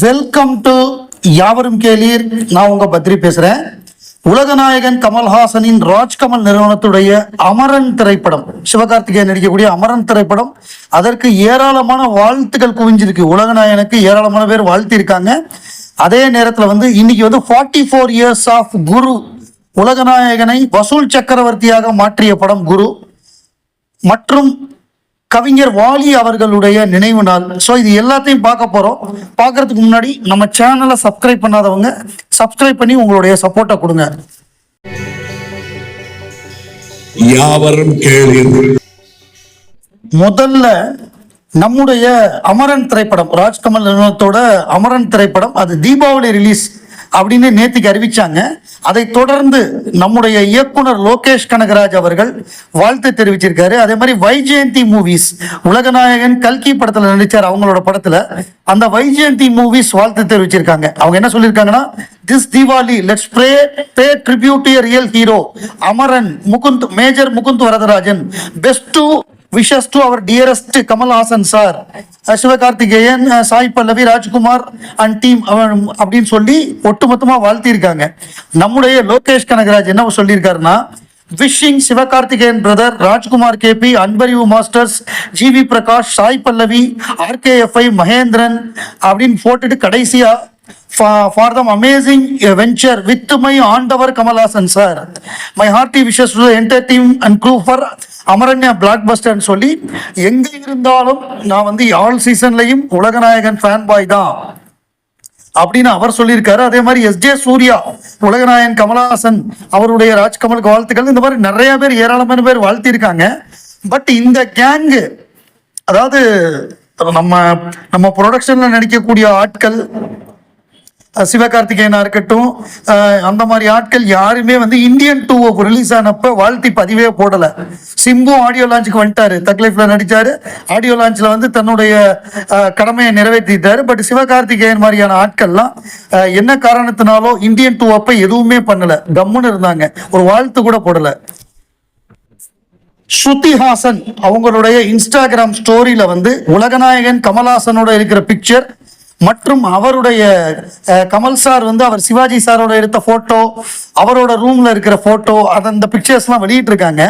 Welcome to யாவரும் கேளீர். நான் உங்க பத்ரி பேசுறேன். உலகநாயகன் கமல்ஹாசனின் ராஜ்கமல் நிறுவனத்துடைய அமரன் திரைப்படம் சிவகார்த்திகேயன் நடிக்கக்கூடிய அமரன் திரைப்படம் அதற்கு ஏராளமான வாழ்த்துக்கள் குவிஞ்சிருக்கு. உலகநாயகனுக்கு ஏராளமான பேர் வாழ்த்தி இருக்காங்க அதே நேரத்தில் வந்து இன்னைக்கு வந்து forty four years of Guru உலகநாயகனை வசூல் சக்கரவர்த்தியாக மாற்றிய படம் குரு. மற்றும் கவிஞர் வாலி அவர்களுடைய நினைவு நாள். ஸோ இது எல்லாத்தையும் பார்க்க போகிறோம் பார்க்கறதுக்கு முன்னாடி நம்ம சேனலை சப்ஸ்கிரைப் பண்ணாதவங்க சப்ஸ்கிரைப் பண்ணி உங்களுடைய சப்போர்ட்டை கொடுங்க. யாவரும் முதல்ல நம்முடைய அமரன் திரைப்படம் ராஜ்கமல் நிறுவனத்தோட அமரன் திரைப்படம் அது தீபாவளி ரிலீஸ் அப்படின்னு நேற்றுக்கு அறிவிச்சாங்க. அதை தொடர்ந்து நம்முடைய இயக்குனர் லோகேஷ் கனகராஜ் அவர்கள் வாழ்த்து தெரிவிச்சிருக்காரு. அதே மாதிரி வைஜெயந்தி மூவிஸ் உலகநாயகன் கல்கி படத்துல நடிச்சார் அவங்களோட படத்துல. அந்த வைஜெயந்தி மூவிஸ் வாழ்த்து தெரிவிச்சிருக்காங்க. அவங்க என்ன சொல்லியிருக்காங்கன்னா this Deepavali let's pray pay tribute real hero Amaran Mukund major Mukund Varadarajan best to wishes to our dearest Kamalhaasan sir Sivakarthikeyan Sai Pallavi Rajkumar and team அப்படின்னு சொல்லி ஒட்டுமொத்தமாக வாழ்த்தியிருக்காங்க. நம்முடைய லோகேஷ் கனகராஜ் என்ன சொல்லியிருக்காருன்னா wishing Sivakarthikeyan brother Rajkumar KP Anbariv masters GV Prakash Sai Pallavi RKFI Mahendran அப்படின்னு போட்டுட்டு கடைசியா for them amazing venture with my ஆண்டவர் Kamalhaasan sir my hearty wishes to enter team and crew for அமரண்யா black பஸ்டர்னு சொல்லி எங்க இருந்தாலும் நான் வந்து ஆல் சீசன்லையும் உலகநாயகன் ஃபேன் பாய் தான். அப்படின்னு அவர் சொல்லியிருக்காரு. அதே மாதிரி எஸ் ஜே சூர்யா உலகநாயகன் கமலஹாசன் அவருடைய ராஜ்கமலுக்கு வாழ்த்துக்கள். இந்த மாதிரி நிறைய பேர் ஏராளமான பேர் வாழ்த்தியிருக்காங்க. பட் இந்த கேங்கு அதாவது நம்ம நம்ம ப்ரொடக்ஷன்ல நடிக்கக்கூடிய ஆட்கள் சிவகார்த்திகேயனா இருக்கட்டும் அந்த மாதிரி ஆட்கள் யாருமே வந்து இந்தியன் டூ ரிலீஸ் ஆனப்ப வாழ்த்தி பதிவே போடல. சிம்பு ஆடியோ லான்ச்சுக்கு வந்துட்டாரு. தக்லைஃப்ல நடிச்சாரு. ஆடியோ லான்ச்ல வந்து தன்னுடைய கடமையை நிறைவேற்றிட்டாரு. பட் சிவகார்த்திகேயன் மாதிரியான ஆட்கள்லாம் என்ன காரணத்தினாலோ இந்தியன் டூ அப்ப எதுவுமே பண்ணல. கம்முன்னு இருந்தாங்க. ஒரு வாழ்த்து கூட போடல. ஸ்ருதிஹாசன் அவங்களுடைய இன்ஸ்டாகிராம் ஸ்டோரியில வந்து உலகநாயகன் கமல்ஹாசனோட இருக்கிற பிக்சர் மற்றும் அவருடைய கமல் சார் வந்து அவர் சிவாஜி சாரோட எடுத்த போட்டோ அவரோட ரூம்ல இருக்கிற போட்டோ அது அந்த பிக்சர்ஸ்லாம் வெளியிட்டு இருக்காங்க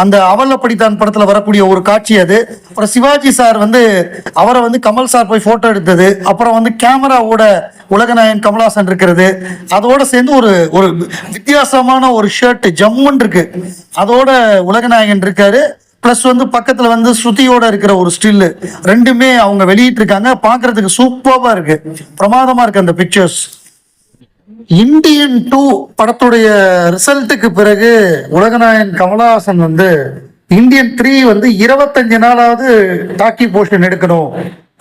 அந்த அவல படித்தான் படத்துல வரக்கூடிய ஒரு காட்சி அது. அப்புறம் சிவாஜி சார் வந்து அவரை வந்து கமல் சார் போய் போட்டோ எடுத்தது. அப்புறம் வந்து கேமராவோட உலகநாயகன் கமலாசன் இருக்கிறது. அதோட சேர்ந்து ஒரு ஒரு வித்தியாசமான ஒரு ஷர்ட் ஜம்முன்னு இருக்கு. அதோட உலகநாயகன் இருக்காரு. ப்ளஸ் வந்து பக்கத்துல வந்து ஸ்ருதியோட இருக்கிற ஒரு ஸ்டில்லு ரெண்டுமே அவங்க வெளியிட்டு இருக்காங்க சூப்பராக இருக்கு. பிரமாதமா இருக்கு அந்த பிக்சர்ஸ் இந்தியன் டூ படத்துடைய ரிசல்ட்டுக்கு பிறகு உலகநாயகன் கமலஹாசன் வந்து இந்தியன் த்ரீ வந்து இருபத்தஞ்சு நாளாவது டாக்கி போர்ஷன் எடுக்கணும்.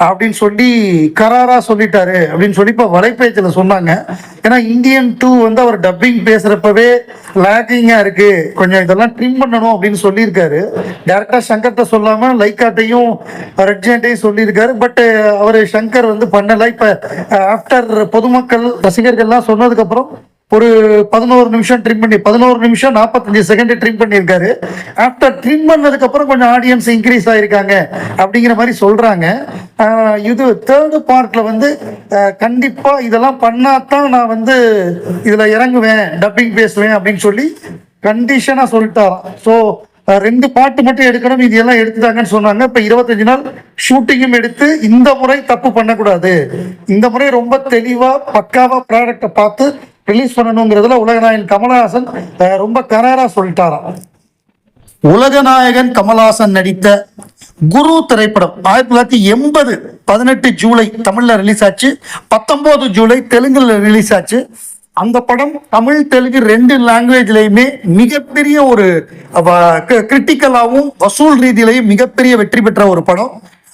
அப்படின்னு சொல்லி கராரா சொல்லிட்டாரு அப்படின்னு சொல்லி இப்போ வலைப்பேச்சில் சொன்னாங்க. ஏன்னா இந்தியன் டூ வந்து அவர் டப்பிங் பேசுறப்பவே லேக்கிங்கா இருக்கு. கொஞ்சம் இதெல்லாம் ட்ரிம் பண்ணணும் அப்படின்னு சொல்லியிருக்காரு. டேரக்டா சங்கர்கிட்ட சொல்லாம லைக்காட்டையும் ரெட்ஜென்ட்டையும் சொல்லியிருக்காரு. பட் அவர் சங்கர் வந்து பண்ணல. இப்ப ஆஃப்டர் பொதுமக்கள் ரசிகர்கள்லாம் சொன்னதுக்கு அப்புறம் ஒரு பதினோரு நிமிஷம் ட்ரிம் பண்ணி பதினோரு நிமிஷம் நாற்பத்தஞ்சு செகண்ட் ட்ரிம் பண்ணியிருக்காரு. ஆஃப்டர் ட்ரிம் பண்ணதுக்கு அப்புறம் கொஞ்சம் ஆடியன்ஸ் இன்க்ரீஸ் ஆயிருக்காங்க அப்படிங்கிற மாதிரி சொல்றாங்க. இது தேர்டு பார்ட்ல வந்து கண்டிப்பாக கண்டிப்பா இதெல்லாம் பண்ணாதான் நான் வந்து இதுல இறங்குவேன் டப்பிங் பேசுவேன் அப்படின்னு சொல்லி கண்டிஷனா சொல்லிட்டாராம். ஸோ ரெண்டு பாட்டு மட்டும் எடுக்கணும் இது எல்லாம் எடுத்துட்டாங்கன்னு சொன்னாங்க. இப்ப இருபத்தஞ்சு நாள் ஷூட்டிங்கும் எடுத்து இந்த முறை தப்பு பண்ணக்கூடாது. இந்த முறை ரொம்ப தெளிவா பக்காவா ப்ராடக்டை பார்த்து ரிலீஸ் பண்ணணுங்கிறதுல உலகநாயகன் கமலஹாசன் ரொம்ப கராரா சொல்லிட்டாராம். உலகநாயகன் கமலஹாசன் நடித்த குரு திரைப்படம் ஆயிரத்தி தொள்ளாயிரத்தி எண்பது பதினெட்டு ஜூலை தமிழ்ல ரிலீஸ் ஆச்சு பத்தொன்பது ஜூலை தெலுங்குல ரிலீஸ் ஆச்சு. அந்த படம் தமிழ் தெலுங்கு ரெண்டு லாங்குவேஜ்லயுமே மிகப்பெரிய ஒரு கிரிட்டிக்கலாகவும் வசூல் ரீதியிலையும் மிகப்பெரிய வெற்றி பெற்ற ஒரு படம்.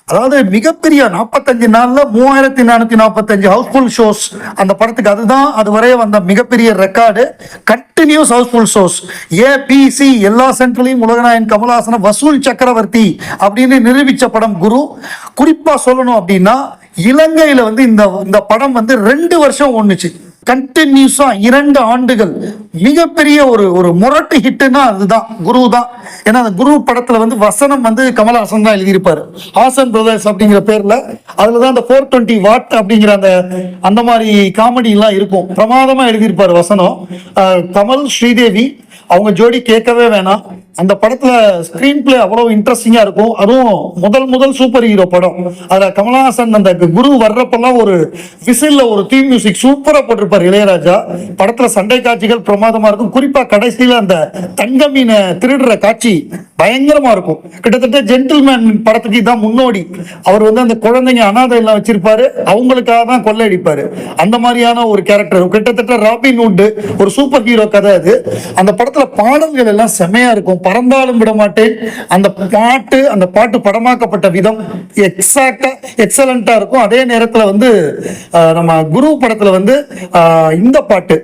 அதாவது மிகப்பெரிய நாற்பத்தஞ்சு நாள்ல மூவாயிரத்தி நானூத்தி நாற்பத்தஞ்சு ஹவுஸ்ஃபுல் ஷோஸ் அந்த படத்துக்கு அதுதான் அது வரைய வந்த மிகப்பெரிய record continuous housefull shows ABC எல்லா சென்ட்ரலையும் உலகநாயன் கமலஹாசன வசூல் சக்கரவர்த்தி அப்படின்னு நிரூபித்த படம் குரு. குறிப்பா சொல்லணும் அப்படின்னா இலங்கையில வந்து இந்த இந்த படம் வந்து ரெண்டு வருஷம் ஒண்ணுச்சு கண்டினியூஸா இரண்டு ஆண்டுகள். மிகப்பெரிய ஒரு ஒரு முரட்டு ஹிட்னா அதுதான். குரு தான் ஏன்னா அந்த குரு படத்துல வந்து வசனம் வந்து கமல்ஹாசன் தான் எழுதியிருப்பாரு. ஹாசன் பிரதர்ஸ் அப்படிங்கிற பேர்ல அதுல தான் அந்த ஃபோர் டுவெண்ட்டி வாட் அப்படிங்கிற அந்த அந்த மாதிரி காமெடி எல்லாம் இருக்கும். பிரமாதமா எழுதியிருப்பாரு வசனம். கமல் ஸ்ரீதேவி அவங்க ஜோடி கேட்கவே வேணாம். அந்த படத்துல ஸ்கிரீன் பிளே அவ்வளவு இன்ட்ரெஸ்டிங்கா இருக்கும். அதுவும் முதல் முதல் சூப்பர் ஹீரோ படம். அதுல கமலஹாசன் அந்த குரு வர்றப்பெல்லாம் ஒரு விசில்ல ஒரு தீம் மியூசிக் சூப்பரா போட்டிருப்பார் இளையராஜா. படத்துல சண்டை காட்சிகள் பிரமாதமா இருக்கும். குறிப்பா கடைசியில அந்த தங்க மீனை திருடுற காட்சி பயங்கரமா இருக்கும். கிட்டத்தட்ட ஜென்டில்மேன் படத்துக்கு தான் முன்னோடி. அவர் வந்து அந்த குழந்தைங்க அனாதை எல்லாம் வச்சிருப்பாரு. அவங்களுக்காக தான் கொள்ளையடிப்பாரு. அந்த மாதிரியான ஒரு கேரக்டர் கிட்டத்தட்ட ராபின் உண்டு ஒரு சூப்பர் ஹீரோ கதை அது. அந்த படம் படத்துல பாடல்கள் எல்லாம் செமையா இருக்கும். பறந்தாலும் விட மாட்டேன் அந்த பாட்டு அந்த பாட்டு படமாக்கப்பட்ட விதம் எக்ஸாக்டா எக்ஸலண்டா இருக்கும். அதே நேரத்துல வந்து நம்ம குரு படத்துல வந்து இந்த பாட்டு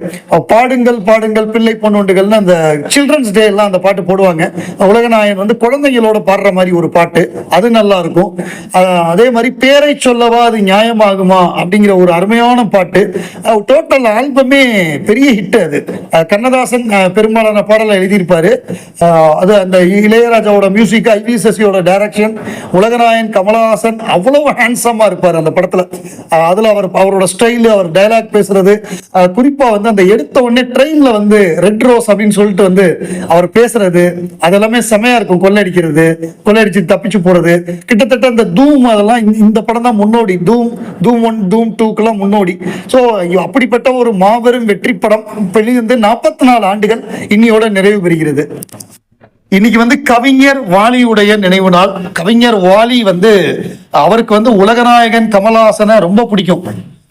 பாடுங்கள் பாடுங்கள் பிள்ளை பொண்ணுண்டுகள்னு அந்த சில்ட்ரன்ஸ் டே எல்லாம் அந்த பாட்டு போடுவாங்க. உலகநாயகன் வந்து குழந்தைங்களோட பாடுற மாதிரி ஒரு பாட்டு. அது நல்லா இருக்கும். அதே மாதிரி பேரை சொல்லவா அது நியாயமாகுமா அப்படிங்கிற ஒரு அருமையான பாட்டு. டோட்டல் ஆல்பமே பெரிய ஹிட் அது. கண்ணதாசன் அஹ், பெரும்பாலான பாடலை எழுதியிருப்பார். அது அந்த இளையராஜாவோட மியூசிக் ஐவி சசியோட டைரக்ஷன் உலகநாயன் கமலஹாசன் அவ்வளவு ஹேண்ட்ஸமா இருப்பார் அந்த படத்துல. அதில் அதுல அவர் அவரோட ஸ்டைல் அவர் டைலாக் பேசுறது குறிப்பாக குறிப்பா வந்து அந்த எடுத்த உடனே ட்ரெயினில் வந்து ரெட் ரோஸ் அப்படின்னு சொல்லிட்டு வந்து அவர் பேசுறது அதெல்லாமே செமையாக இருக்கும் கொள்ளடிக்கிறது கொள்ளையடிச்சு தப்பிச்சு போறது. கிட்டத்தட்ட அந்த தூம் அதெல்லாம் இந்த- இந்த படம் தான் முன்னோடி. தூம் தூம் ஒன் தூம் டூக்கெல்லாம் முன்னோடி. ஸோ அப்படிப்பட்ட ஒரு மாபெரும் வெற்றி படம். வெளியிருந்து நாற்பத்தி நாலு ஆண்டுகள் இன்னியோட நிறைவு பெறுகிறது. இன்னைக்கு வந்து கவிஞர் வாலியுடைய நினைவு நாள். கவிஞர் வாலி வந்து அவருக்கு வந்து உலகநாயகன் கமலஹாசனை ரொம்ப பிடிக்கும்.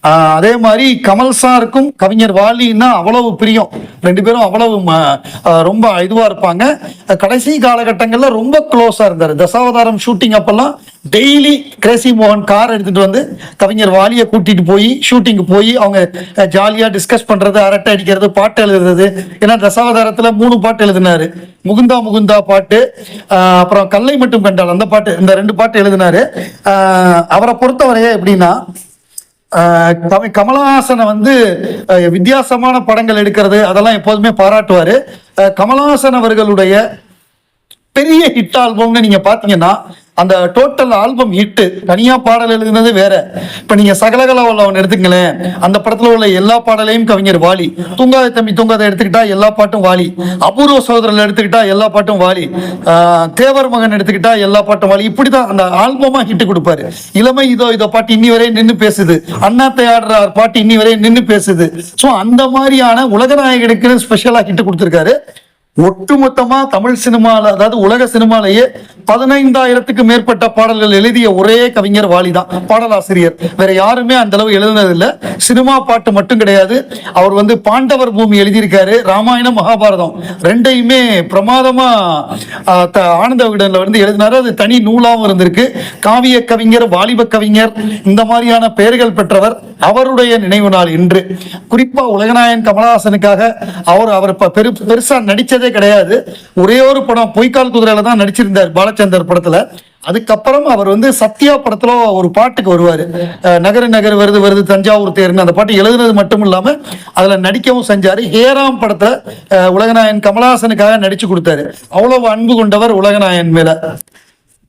அதே மாதிரி கமல் சாருக்கும் கவிஞர் வாலின்னா அவ்வளவு பிரியம். ரெண்டு பேரும் அவ்வளவு ம- ரொம்ப இதுவா இருப்பாங்க. கடைசி காலகட்டங்கள்ல ரொம்ப க்ளோஸா இருந்தார். தசாவதாரம் ஷூட்டிங் அப்பெல்லாம் டெய்லி கிரேசி மோகன் கார் எடுத்துட்டு வந்து கவிஞர் வாலியை கூட்டிட்டு போய் ஷூட்டிங்கு போய் அவங்க ஜாலியா டிஸ்கஸ் பண்றது அரட்டை அடிக்கிறது பாட்டு எழுதுறது. ஏன்னா தசாவதாரத்துல மூணு பாட்டு எழுதினாரு. முகுந்தா முகுந்தா பாட்டு அப்புறம் கல்லை மட்டும் கண்டால் அந்த பாட்டு இந்த ரெண்டு பாட்டு எழுதினாரு. அவரை பொறுத்தவரையே எப்படின்னா கமலஹாசனை வந்து வித்தியாசமான படங்கள் எடுக்கிறது அதெல்லாம் எப்போதுமே பாராட்டுவாரு. கமலஹாசன் அவர்களுடைய பெரிய ஹிட் ஆல்பம்னு நீங்க பாத்தீங்கன்னா அந்த டோட்டல் ஆல்பம் ஹிட்டு தனியா பாடல் எழுதுனது வேற. இப்ப நீங்க சகலகல உள்ளவன் எடுத்துங்களேன் அந்த படத்துல உள்ள எல்லா பாடலையும் கவிஞர் வாலி. தூங்காத தம்பி தூங்காத எடுத்துக்கிட்டா எல்லா பாட்டும் வாலி. அபூர்வ சோதரன் எடுத்துக்கிட்டா எல்லா பாட்டும் வாலி. தேவர் மகன் எடுத்துக்கிட்டா எல்லா பாட்டும் வாலி. இப்படிதான் அந்த ஆல்பமா ஹிட்டு கொடுப்பாரு. இளமை இதோ இதோ பாட்டு இன்னி வரையும் நின்னு பேசுது. அண்ணாத்தை ஆடுறார் பாட்டு இன்னி வரையும் நின்னு பேசுது. சோ அந்த மாதிரியான உலகநாயகனுக்கு ஸ்பெஷலா ஹிட்டு கொடுத்துருக்காரு. ஒட்டுமொத்தமா தமிழ் சினிமால அதாவது உலக சினிமாலேயே பதினைந்தாயிரத்துக்கு மேற்பட்ட பாடல்கள் எழுதிய ஒரே கவிஞர் வாலிதான் பாடலாசிரியர். வேற யாருமே அந்த அளவு எழுதுனதில்ல. சினிமா பாட்டு மட்டும் கிடையாது. அவர் வந்து பாண்டவர் பூமி எழுதியிருக்காரு ராமாயணம் மகாபாரதம். ரெண்டையுமே பிரமாதமா ஆஹ், த- ஆனந்த விகடன்ல வந்து எழுதினாரு. அது தனி நூலாவும் இருந்திருக்கு. காவிய கவிஞர் வாலிப கவிஞர் இந்த மாதிரியான பெயர்கள் பெற்றவர் அவருடைய நினைவு நாள் இன்று. குறிப்பா உலகநாயன் கமலஹாசனுக்காக அவர் அவர் பெரு பெருசா நடிச்சதே கிடையாது. ஒரே ஒரு படம் பொய்க்கால் குதிரையில தான் நடிச்சிருந்தார் பாலச்சந்தர் படத்துல. அதுக்கப்புறம் அவர் வந்து சத்யா படத்துல ஒரு பாட்டுக்கு வருவார். நகர நகர் வருது வருது தஞ்சாவூர் தேர்னு அந்த பாட்டு எழுதுனது மட்டும் இல்லாம அதுல நடிக்கவும் செஞ்சாரு. ஹேராம் படத்துல உலகநாயன் கமலஹாசனுக்காக நடிச்சு கொடுத்தாரு. அவ்வளவு அன்பு கொண்டவர் உலகநாயன் மேல.